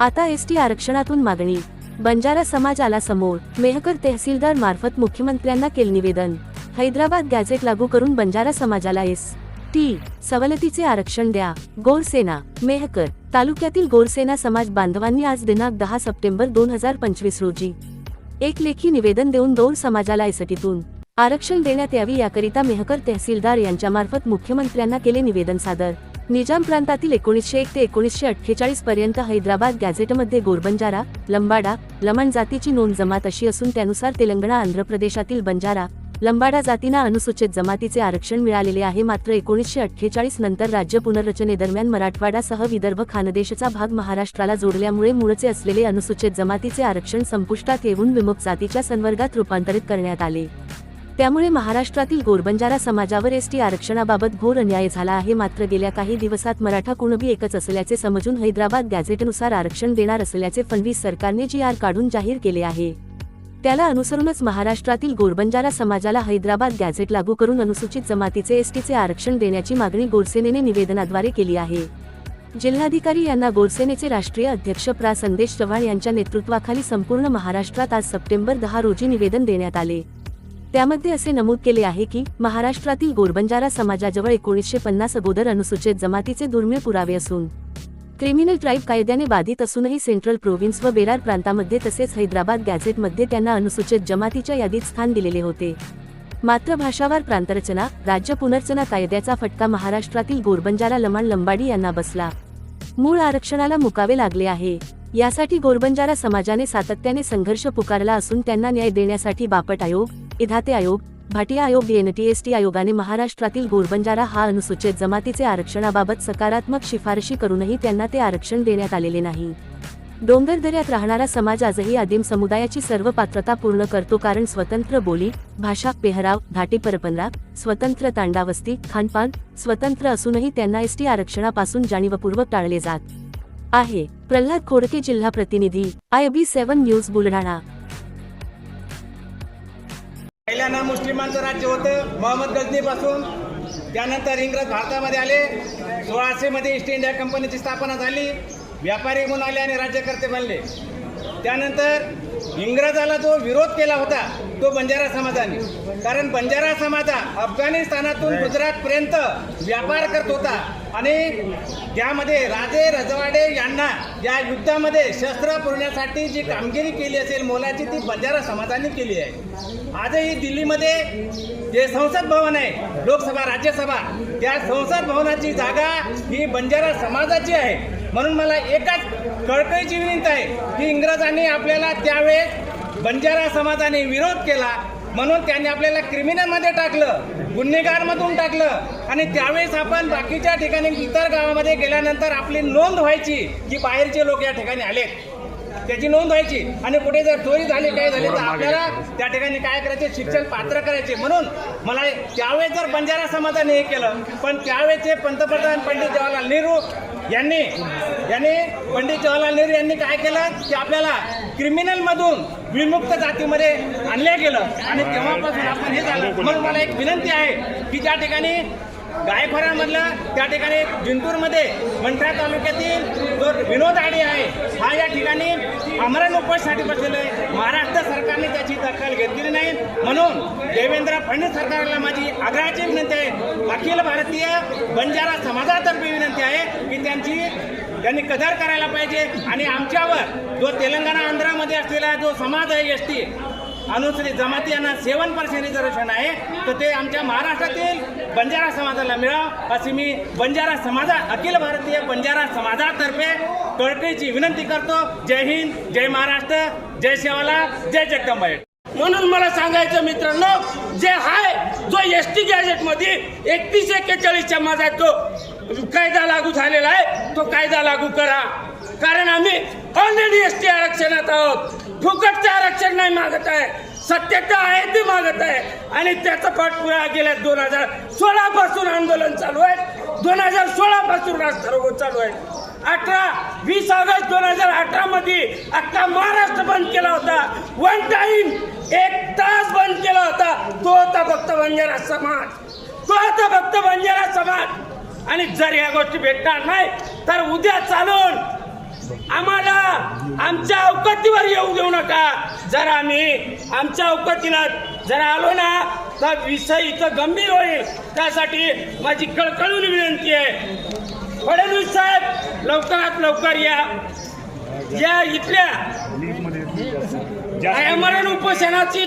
आता S T आरक्षणातून मागणी. बंजारा समाजाला समोर. मेहकर तहसीलदार मार्फत मुख्यमंत्र्यांना केले निवेदन. हैदराबाद गॅझेट लागू करून बंजारा समाजाला एस टी सवलतीचे आरक्षण द्या. गोरसेना मेहकर तालुक्यातील गोरसेना समाज बांधवांनी आज दिनांक दहा सप्टेंबर दोन हजार पंचवीस रोजी एक लेखी निवेदन देऊन दोन समाजाला एसटीतून आरक्षण देण्यात यावी याकरिता मेहकर तहसीलदार यांच्यामार्फत मुख्यमंत्र्यांना केले निवेदन सादर. निजाम प्रांतातील एकोणीसशे एक ते एकोणीसशे अठ्ठेचाळीस पर्यंत हैदराबाद गॅझेटमध्ये गोरबंजारा लंबाडा लमण जातीची नोंद जमात अशी असून त्यानुसार तेलंगणा आंध्र प्रदेशातील बंजारा लंबाडा जातींना अनुसूचित जमातीचे आरक्षण मिळालेले आहे. मात्र एकोणीसशे अठ्ठेचाळीस नंतर राज्य पुनर्रचनेदरम्यान मराठवाडासह विदर्भ खानदेशचा भाग महाराष्ट्राला जोडल्यामुळे मूळचे असलेले अनुसूचित जमातीचे आरक्षण संपुष्टात येऊन विमुक्त जातीच्या संवर्गात रूपांतरित करण्यात आले. त्यामुळे महाराष्ट्रातील गोरबंजारा समाजावर एसटी आरक्षणाबाबत घोर अन्याय झाला आहे. मात्र गेल्या काही दिवसात मराठा कुणबी एकच असल्याचे समजून हैदराबाद गॅझेटनुसार आरक्षण देणार असल्याचे फडणवीस सरकारने जी आर काढून जाहीर केले आहे. त्याला अनुसरूनच महाराष्ट्रातील गोरबंजारा समाजाला हैदराबाद गॅझेट लागू करून अनुसूचित जमातीचे एसटीचे आरक्षण देण्याची मागणी गोरसेनेने निवेदनाद्वारे केली आहे. जिल्हाधिकारी यांना गोरसेनेचे राष्ट्रीय अध्यक्ष प्रा संदेश चव्हाण यांच्या नेतृत्वाखाली संपूर्ण महाराष्ट्रात आज सप्टेंबर दहा रोजी निवेदन देण्यात आले. त्यामध्ये असे नमूद केले आहे की महाराष्ट्रातील गोरबंजारा समाजाजवळ एकोणीसशे पन्नास अगोदर अनुसूचित जमातीचे दुर्मिळ पुरावे असून क्रिमिनल ट्राईब कायद्याने बाधित असूनही सेंट्रल प्रोव्हिन्स व बेरार प्रांतामध्ये तसेच हैदराबाद गॅझेटमध्ये त्यांना अनुसूचित जमातीच्या यादीत स्थान दिलेले होते. मात्र भाषावार प्रांतरचना राज्य पुनर्चना कायद्याचा फटका महाराष्ट्रातील गोरबंजारा लमाण लंबाडी यांना बसला. मूळ आरक्षणाला मुकावे लागले आहे. यासाठी गोरबंजारा समाजाने सातत्याने संघर्ष पुकारला असून त्यांना न्याय देण्यासाठी बापट आयोग इधाते आयोग भाटिया आयोग एनटीएसटी आयोगाने महाराष्ट्रातील गोरबंजारा हा अनुसूचित जमातीचे आरक्षणाबाबत सकारात्मक शिफारशी करूनही त्यांना ते आरक्षण देण्यात आलेले नाही. डोंगरदऱ्यात राहणारा समाज आजही आदिम समुदायाची सर्व पात्रता पूर्ण करतो कारण स्वतंत्र बोली भाषा पेहराव धाटी परपनरा स्वतंत्र तांडावस्ती खानपान स्वतंत्र असूनही त्यांना एसटी आरक्षणापासून जाणीवपूर्वक टाळले जात आहे. प्रल्हाद खोडके जिल्हा प्रतिनिधी I B seven news Buldhana. पहिल्यांदा मुस्लिमांचं राज्य होतं मोहम्मद गजनीपासून. त्यानंतर इंग्रज भारतामध्ये आले. सोळाशेमध्ये ईस्ट इंडिया कंपनीची स्थापना झाली. व्यापारी म्हणून आले आणि राज्यकर्ते बनले. त्यानंतर इंग्रजाला जो विरोध केला होता तो बंजारा समाजाने. कारण बंजारा समाज अफगाणिस्तानातून गुजरातपर्यंत व्यापार करत होता. आणि त्यामध्ये राजे रजवाडे यांना या युद्धामध्ये शस्त्र पुरवण्यासाठी जी कामगिरी केली असेल मोलाची ती बंजारा समाजाने केली आहे. आजही दिल्लीमध्ये जे संसद भवन आहे लोकसभा राज्यसभा त्या संसद भवनाची जागा ही बंजारा समाजाची आहे. म्हणून मला एकाच कळकळीची विनंती आहे की इंग्रजांनी आपल्याला त्यावेळेस बंजारा समाजाने विरोध केला म्हणून त्यांनी आपल्याला क्रिमिनलमध्ये टाकलं गुन्हेगारमधून टाकलं आणि त्यावेळेस आपण बाकीच्या ठिकाणी इतर गावामध्ये गेल्यानंतर आपली नोंद व्हायची की बाहेरचे लोक या ठिकाणी आलेत. त्याची नोंद व्हायची आणि कुठे जर चोरी झाली काय झाली तर आपल्याला त्या ठिकाणी काय करायचे? शिक्षण पात्र करायचे. म्हणून मला त्यावेळेस जर बंजारा समाजाने हे केलं पण त्यावेळेचे पंतप्रधान पंडित जवाहरलाल नेहरू यांनी यांनी पंडित जवाहरलाल नेहरू यांनी काय केलं? की आपल्याला क्रिमिनलमधून विमुक्त जातीमध्ये आणलं गेलं. आणि तेव्हापासून आपण हे झालं. म्हणून मला एक विनंती आहे की त्या ठिकाणी गायखोऱ्यामधलं त्या ठिकाणी जिंतूरमध्ये मंठा तालुक्यातील जो विनोद आडे आहे हा या ठिकाणी आमरण उपोषणासाठी बसलेला आहे. महाराष्ट्र सरकारने त्याची दखल घेतलेली नाही. म्हणून देवेंद्र फडणवीस सरकारला माझी आग्रहाची विनंती आहे. अखिल भारतीय बंजारा समाजातर्फे विनंती आहे की त्यांची त्यांनी कदर करायला पाहिजे आणि आमच्यावर जो तेलंगणा आंध्रामध्ये असलेला जो समाज आहे एस टी अनुसूचित जमाती यांना सेवन पर्सेंट रिझर्वेशन आहे तर ते आमच्या महाराष्ट्रातील बंजारा समाजाला मिळावं अशी मी बंजारा समाजा अखिल भारतीय बंजारा समाजातर्फे कळकळीची विनंती करतो. जय हिंद जय महाराष्ट्र. जय शेवाला जय जगदंबाई म्हणून मला सांगायचं मित्रांनो जे हाय जो एस टी गॅजेटमध्ये एकतीस एक्केचाळीसच्या माझा तो कायदा लागू झालेला आहे तो कायदा लागू करा. कारण आम्ही ऑलरेडी एस टी आरक्षणात आहोत. फुकटचं आरक्षण नाही मागत आहे. सत्यता आहे ते मागत आहे. आणि त्याचा पाठपुरा गेल्या दोन हजार सोळा पासून आंदोलन चालू आहे. दोन हजार सोळा पासून रास्ता चालू आहे. अठरा वीस ऑगस्ट दोन हजार अठरा मध्ये अख्खा महाराष्ट्र बंद केला होता. वन टाइम एक तास बंद केला होता. तो होता फक्त बंजारा समाज. तो होता फक्त बंजारा समाज. आणि जर या गोष्टी भेटणार नाही तर उद्या चालून आम्हाला आमच्या अवकतीवर येऊ देऊ नका. जर आम्ही आमच्या अवकतीला जर आलो ना तर विषय इथं गंभीर होईल. त्यासाठी माझी कळकळून विनंती आहे. फडणवीस साहेब लवकरात लवकर या. या इथल्या आमरण उपोषणाची